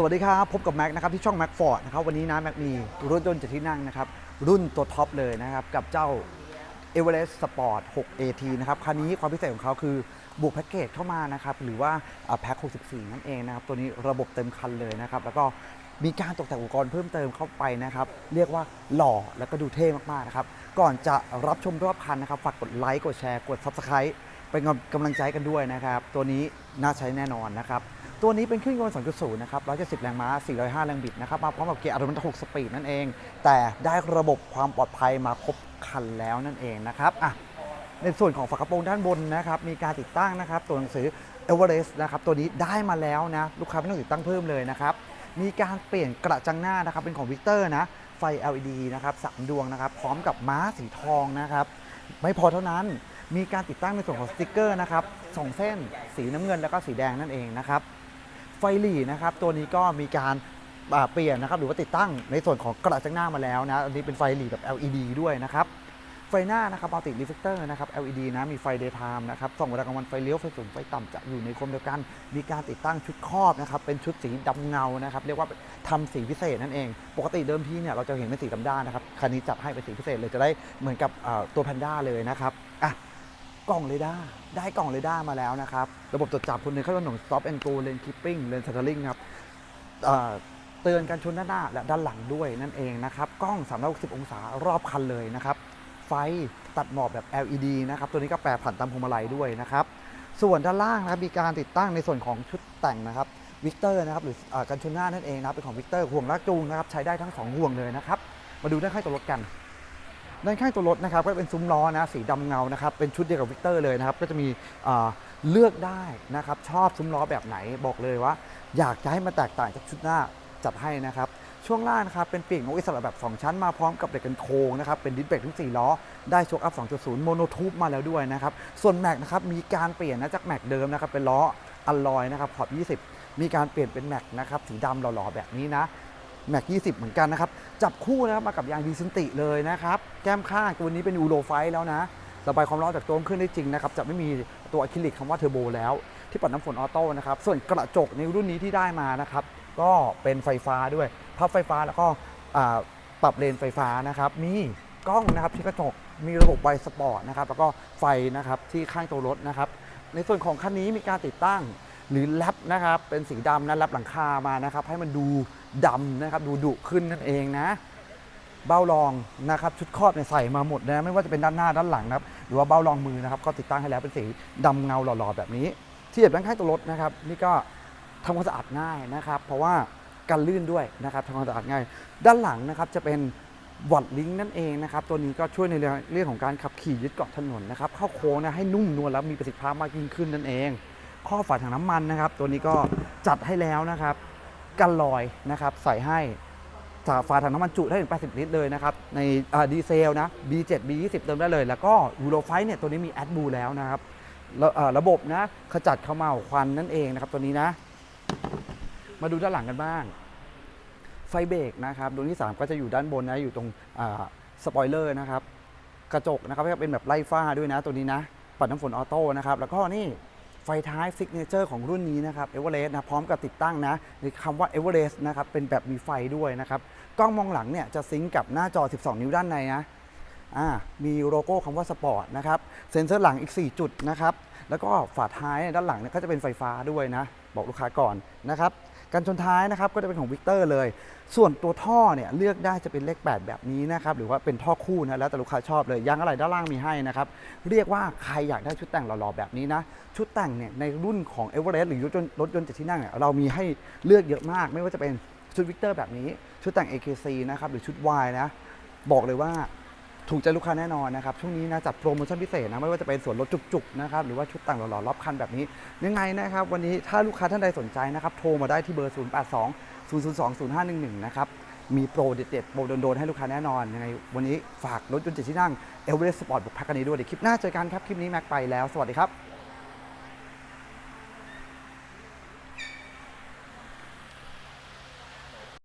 สวัสดีครับ พบกับแม็กนะครับที่ช่องแม็กฟอร์ดนะครับวันนี้นะแม็กมีรถยนต์เจ็ดที่นั่งนะครับ รุ่นตัวท็อปเลยนะครับ กับเจ้า e v e r e s t Sport 6 AT นะครับคันนี้ความพิเศษของเขาคือบวกแพ็กเกจเข้ามานะครับ หรือว่าแพ็ค64 นั่นเองนะครับ ตัวนี้ระบบเต็มคันเลยนะครับ แล้วก็มีการตกแต่งอุปกรณ์เพิ่มเติมเข้าไปนะครับ เรียกว่าหล่อแล้วก็ดูเท่มากๆนะครับ ก่อนจะรับชมรอบคันนะครับฝากกดไลค์กดแชร์กด Subscribe เป็นกำลังใจกันด้วยนะครับ ตัวนี้น่าใช้แน่นอนนะครับ ตัวนี้เป็นเครื่องยนต์ 2.0 นะครับ 170 แรงม้า 405 แรงบิดนะครับ มาพร้อมกับเกียร์อัตโนมัติ 6 สปีดนั่นเอง แต่ได้ระบบความปลอดภัยมาครบคันแล้วนั่นเองนะครับ อะ ในส่วนของฝากระโปรงด้านบนนะครับ มีการติดตั้งนะครับ ตัวหนังสือ Everest นะครับ ตัวนี้ได้มาแล้วนะ ลูกค้าไม่ต้องติดตั้งเพิ่มเลยนะครับ มีการเปลี่ยนกระจังหน้านะครับ เป็นของวิกเตอร์นะ ไฟ LED นะครับสามดวงนะครับ พร้อมกับม้าสีทองนะครับ ไม่พอเท่านั้น มีการติดตั้งในส่วนของสติกเกอร์นะครับสองเส้น สีน้ำเงินแล้วก็สีแดงนั่นเองนะครับ ไฟหลีนะครับตัวนี้ก็มีการเปลี่ยนนะครับหรือว่าติดตั้งในส่วนของกระจังหน้ามาแล้วนะอันนี้เป็นไฟหลีแบบ LED ด้วยนะครับไฟหน้านะครับมัลติรีเฟกเตอร์นะครับ LED นะ มีไฟ daytime นะครับส่องเวลากลางวันไฟเลี้ยวไฟสูงไฟต่ำจะอยู่ในโคมเดียวกัน มีการติดตั้งชุดครอบนะครับ เป็นชุดสีดำเงานะครับ เรียกว่าทำสีพิเศษนั่นเอง ปกติเดิมทีเนี่ยเราจะเห็นเป็นสีดำด้านนะครับ คันนี้จัดให้เป็นสีพิเศษเลยจะได้เหมือนกับตัวแพนด้าเลยนะครับ อะ กล่องเรดาร์ได้กล่องเรดาร์มาแล้วนะครับ ระบบตรวจจับคนหนึ่งเข้าถนน stop and go lane keeping lane centering ครับเตือนการชนด้านหน้าและด้านหลังด้วยนั่นเองนะครับกล้อง 360 องศารอบคันเลยนะครับ ไฟตัดหมอกแบบ LED นะครับตัวนี้ก็แปรผันตามพวงมาลัยด้วยนะครับ ส่วนด้านล่างนะครับมีการติดตั้งในส่วนของชุดแต่งนะครับวิกเตอร์นะครับหรืออกันชนหน้านั่นเองนะครับเป็นของวิกเตอร์ห่วงลากจูงนะครับใช้ได้ทั้งสองห่วงเลยนะครับ มาดูด้านข้างตัวรถกัน ด้านข้างตัวรถนะครับก็เป็นซุ้มล้อนะสีดำเงานะครับเป็นชุดเดียวกับวิกเตอร์เลยนะครับก็จะมีเลือกได้นะครับชอบซุ้มล้อแบบไหนบอกเลยว่า อยากจะให้มันแตกต่างจากชุดหน้าจัดให้นะครับช่วงล่างนะครับเป็นปีกนกอิสระแบบ 2 ชั้นมาพร้อมกับเบรกกันโค้งนะครับเป็นดิสเบรกทั้ง4ล้อ ได้โชคอัพ 2.0 โมโนทูบมาแล้วด้วยนะครับส่วนแม็กนะครับมีการเปลี่ยนนะจากแม็กเดิมนะครับเป็นล้ออัลลอยนะครับขอบ 20 มีการเปลี่ยนเป็นแม็กนะครับสีดำหล่อๆแบบนี้นะ แม็ก20เหมือนกันนะครับ จับคู่นะครับมากับยางดีซินติเลยนะครับ แก้มข้างตัวนี้เป็นอูโรไฟแล้วนะระบายความร้อนจากตัวเครื่องได้จริงนะครับ จะไม่มีตัวอะคริลิกคำว่าเทอร์โบแล้วที่ปัดน้ำฝนออโต้นะครับ ส่วนกระจกในรุ่นนี้ที่ได้มานะครับ ก็เป็นไฟฟ้าด้วยพับไฟฟ้าแล้วก็ปรับเลนไฟฟ้านะครับ มีกล้องนะครับที่กระจกมีระบบไวสปอร์ตนะครับแล้วก็ไฟนะครับที่ข้างตัวรถนะครับ ในส่วนของคันนี้มีการติดตั้ง หรือแรปนะครับเป็นสีดำนะแรปหลังคามานะครับ ให้มันดูดำนะครับดูดุขึ้นนั่นเองนะ เบ้ารองนะครับชุดครอบเนี่ยใส่มาหมดนะไม่ว่าจะเป็นด้านหน้าด้านหลังนะครับหรือว่าเบ้ารองมือนะครับก็ติดตั้งให้แล้วเป็นสีดำเงาหล่อๆแบบนี้ ที่เหยียบด้านข้างตัวรถนะครับ นี่ก็ทำความสะอาดง่ายนะครับ เพราะว่ากันลื่นด้วยนะครับทำความสะอาดง่าย ด้านหลังนะครับจะเป็นวัดลิงนั่นเองนะครับ ตัวนี้ก็ช่วยในเรื่องของการขับขี่ยึดเกาะถนนนะครับ เข้าโค้งนะให้นุ่มนวลแล้วมีประสิทธิภาพมากยิ่งขึ้นนั่นเอง ข้อฝาถังน้ำมันนะครับ ตัวนี้ก็จัดให้แล้วนะครับ กันลอยนะครับ ใส่ให้ฝาถังน้ำมันจุได้ถึง 80 ลิตรเลยนะครับ ในดีเซลนะ B7 B20 เติมได้เลย แล้วก็ยูโรไฟเนี่ยตัวนี้มีแอดบูแล้วนะครับระบบนะขจัดเขม่าวควันนั่นเองนะครับ ตัวนี้นะ มาดูด้านหลังกันบ้าง ไฟเบรกนะครับดวงที่ 3 ก็จะอยู่ด้านบนนะอยู่ตรงสปอยเลอร์นะครับ กระจกนะครับก็เป็นแบบไล่ฝ้าด้วยนะตัวนี้นะ ปัดน้ำฝนออโต้นะครับ แล้วก็นี่ ฟท้ายซิกเนเจอร์ของรุ่นนี้นะครับเอเวอเรสต์นะพร้อมกับติดตั้งนะในคำว่าเอเวอเรสต์นะครับเป็นแบบมีไฟด้วยนะครับกล้องมองหลังเนี่ยจะซิงกับหน้าจอ 12 นิ้วด้านในนะอ่ามีโลโก้คำว่าสปอร์ตนะครับเซ็นเซอร์หลังอีก 4 จุดนะครับแล้วก็ฝาท้ายด้านหลังเนี่ยก็จะเป็นไฟฟ้าด้วยนะบอกลูกค้าก่อนนะครับ การชนท้ายนะครับก็จะเป็นของวิกเตอร์เลย ส่วนตัวท่อเนี่ยเลือกได้จะเป็นเลข 8 แบบนี้นะครับหรือว่าเป็นท่อคู่นะแล้วแต่ลูกค้าชอบเลยยางอะไรด้านล่างมีให้นะครับเรียกว่าใครอยากได้ชุดแต่งหล่อๆแบบนี้นะชุดแต่งเนี่ยในรุ่นของ e v e r e s t หรือรถยนต์รถยนต์เจ็ดที่นั่งเนี่ยเรามีให้เลือกเยอะมาก ไม่ว่าจะเป็นชุดวิกเตอร์แบบนี้ชุดแต่ง AKC นะครับหรือชุด Y นะบอกเลยว่า ถูกใจลูกค้าแน่นอนนะครับ ช่วงนี้นะจัดโปรโมชั่นพิเศษนะไม่ว่าจะเป็นส่วนลดจุกๆนะครับหรือว่าชุดต่างหล่อๆรอบคันแบบนี้ ยังไงนะครับ วันนี้ถ้าลูกค้าท่านใดสนใจนะครับ โทรมาได้ที่เบอร์ 0 8 2 0 0 2 0 5 1 1 นะครับ มีโปรเด็ดๆโปรโดนๆให้ลูกค้าแน่นอนยังไงวันนี้ฝากรถยนต์เจ็ดที่นั่งเอเวอเรสต์สปอร์ตบุกพักกันนี้ด้วยเดี๋ยวคลิปหน้าเจอกันครับคลิปนี้แม็กไปแล้วสวัสดีครับ